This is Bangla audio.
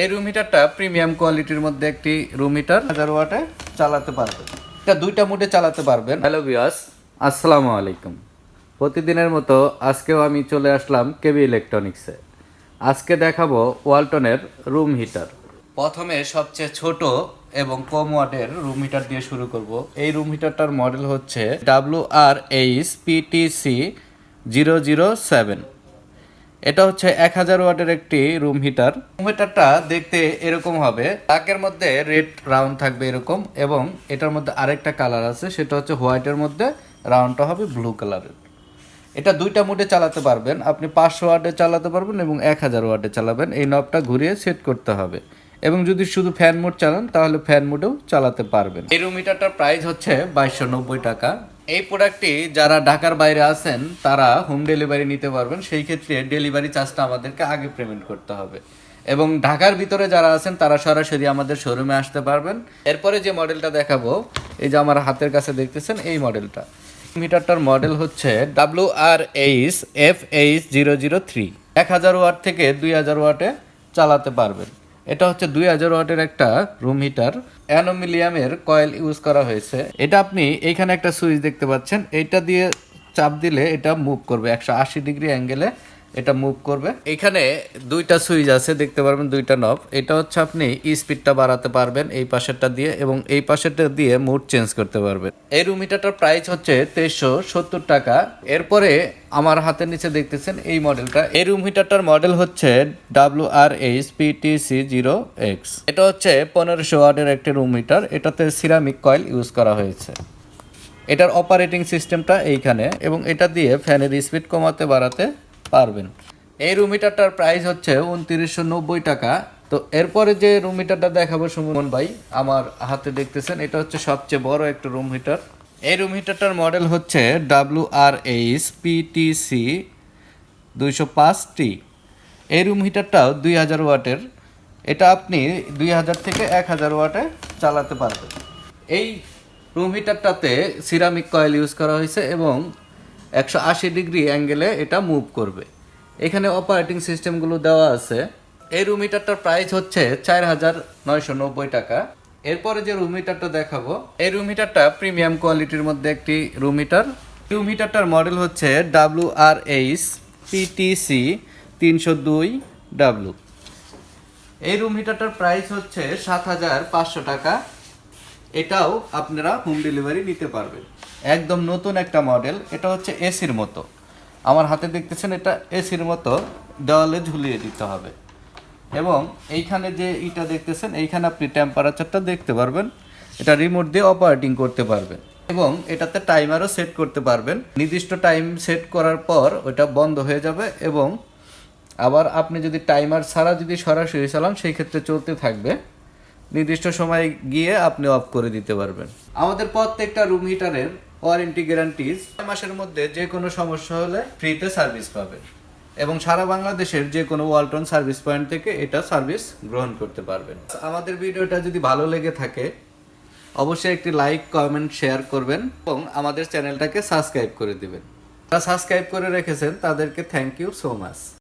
এই রুম হিটারটা প্রিমিয়াম কোয়ালিটির মধ্যে একটি রুম হিটার হাজার ওয়াটে চালাতে পারবেন। এটা দুইটা মুডে চালাতে পারবেন। হ্যালো বিয়াস আসসালামু আলাইকুম। প্রতিদিনের মতো আজকেও আমি চলে আসলাম কেবি ইলেকট্রনিক্সে আজকে দেখাবো ওয়ালটনের রুম হিটার প্রথমে সবচেয়ে ছোট এবং কম ওয়াটের রুম হিটার দিয়ে শুরু করব। এই রুম হিটারটার মডেল হচ্ছে W R H PTC zero zero seven এটা হচ্ছে এক হাজার ওয়াটের একটি রুম হিটার রুম হিটারটা দেখতে এরকম হবে। তাকের মধ্যে রেড রাউন্ড থাকবে এরকম এবং এটার মধ্যে আরেকটা কালার আছে, সেটা হচ্ছে হোয়াইটের মধ্যে। রাউন্ডটা হবে ব্লু কালারের এটা দুইটা মোডে চালাতে পারবেন। আপনি পাঁচশো ওয়াটে চালাতে পারবেন এবং এক হাজার ওয়াটে চালাবেন। এই নবটা ঘুরিয়ে সেট করতে হবে। এবং যদি শুধু ফ্যান মোড চালান, তাহলে ফ্যান মোডেও চালাতে পারবেন। এই রুম হিটারটার প্রাইস হচ্ছে বাইশশো নব্বই টাকা। এই প্রোডাক্টটি যারা ঢাকার বাইরে আছেন, তারা হোম ডেলিভারি নিতে পারবেন। সেই ক্ষেত্রে ডেলিভারি চার্জটা আমাদেরকে আগে পেমেন্ট করতে হবে। এবং ঢাকার ভিতরে যারা আছেন, তারা সরাসরি আমাদের শোরুমে আসতে পারবেন। এরপরে যে মডেলটা দেখাবো, এই যে আমার হাতের কাছে দেখতেছেন, এই মডেলটা মিটারটার মডেল হচ্ছে W R H F H zero zero three এক হাজার ওয়াট থেকে দুই হাজার ওয়াটে চালাতে পারবেন। এটা হচ্ছে দুই হাজার ওয়াটের একটা রুম হিটার অ্যানোমিলিয়ামের কয়েল ইউজ করা হয়েছে। এটা আপনি এইখানে একটা সুইচ দেখতে পাচ্ছেন। এটা দিয়ে চাপ দিলে এটা মুভ করবে। একশো আশি ডিগ্রি অ্যাঙ্গেলে এটা মুভ করবে। এখানে দুইটা সুইচ আছে, দেখতে পারবেন দুইটা নব এটা হচ্ছে আপনি স্পিডটা বাড়াতে পারবেন এই পাশেরটা দিয়ে এবং এই পাশেরটা দিয়ে মুড চেঞ্জ করতে পারবেন। এই রুম হিটারটার প্রাইস হচ্ছে তেইশশো সত্তর টাকা। এরপরে আমার হাতের নিচে দেখতেছেন এই মডেলটা এই রুম হিটারটার মডেল হচ্ছে W R H PTC zero X এটা হচ্ছে পনেরোশো ওয়াটের একটি রুম হিটার এটাতে সিরামিক কয়েল ইউজ করা হয়েছে। এটার অপারেটিং সিস্টেমটা এইখানে এবং এটা দিয়ে ফ্যানের স্পিড কমাতে, বাড়াতে পারবেন। এই রুম হিটারটার প্রাইস হচ্ছে উনত্রিশশো নব্বই টাকা। তো এরপরে যে রুম হিটারটা দেখাবো সুমন ভাই, আমার হাতে দেখতেছেন, এটা হচ্ছে সবচেয়ে বড় একটা রুম হিটার এই রুম হিটারটার মডেল হচ্ছে ডাব্লিউ আর এইচ পিটিসি দুইশো পাঁচটি। এই রুম হিটারটাও দুই হাজার ওয়াটের। এটা আপনি দুই হাজার থেকে এক হাজার ওয়াটে চালাতে পারবেন। এই রুম হিটারটাতে সিরামিক কয়েল ইউজ করা হয়েছে এবং একশো আশি ডিগ্রি অ্যাঙ্গেলে এটা মুভ করবে। এখানে অপারেটিং সিস্টেমগুলো দেওয়া আছে। এই রুম হিটারটার প্রাইস হচ্ছে চার হাজার নয়শো নব্বই টাকা। এরপরে যে রুম হিটারটা দেখাবো, এই রুম হিটারটা প্রিমিয়াম কোয়ালিটির মধ্যে একটি রুম হিটার রুম হিটারটার মডেল হচ্ছে ডাব্লু আর এইচ পিটিসি তিনশো দুই ডাব্লু এই রুম হিটারটার প্রাইস হচ্ছে সাত হাজার পাঁচশো টাকা। এটাও আপনারা হোম ডেলিভারি নিতে পারবেন। একদম নতুন একটা মডেল এটা হচ্ছে এসির মতো। আমার হাতে দেখতেছেন এটা এসির মতো, দেওয়ালে ঝুলিয়ে দিতে হবে। এবং এইখানে যে ইটা দেখতেছেন, এইখানে আপনি টেম্পারেচারটা দেখতে পারবেন। এটা রিমোট দিয়ে অপারেটিং করতে পারবেন। এবং এটাতে টাইমারও সেট করতে পারবেন। নির্দিষ্ট টাইম সেট করার পর ওটা বন্ধ হয়ে যাবে এবং আবার আপনি যদি টাইমার ছাড়া যদি সরাসরি চালান, সেই ক্ষেত্রে চলতে থাকবে। নির্দিষ্ট সময়ে গিয়ে আপনি অফ করে দিতে পারবেন। আমাদের প্রত্যেকটা রুম হিটারের ওয়ারেন্টি গ্যারান্টি ছয় মাসের মধ্যে যে কোনো সমস্যা হলে ফ্রিতে সার্ভিস পাবেন এবং সারা বাংলাদেশের যে কোনো ওয়ালটন সার্ভিস পয়েন্ট থেকে এটা সার্ভিস গ্রহণ করতে পারবেন। আমাদের ভিডিওটা যদি ভালো লেগে থাকে, অবশ্যই একটি লাইক কমেন্ট শেয়ার করবেন এবং আমাদের চ্যানেলটাকে সাবস্ক্রাইব করে দিবেন। যারা সাবস্ক্রাইব করে রেখেছেন, তাদেরকে থ্যাংক ইউ সো মাচ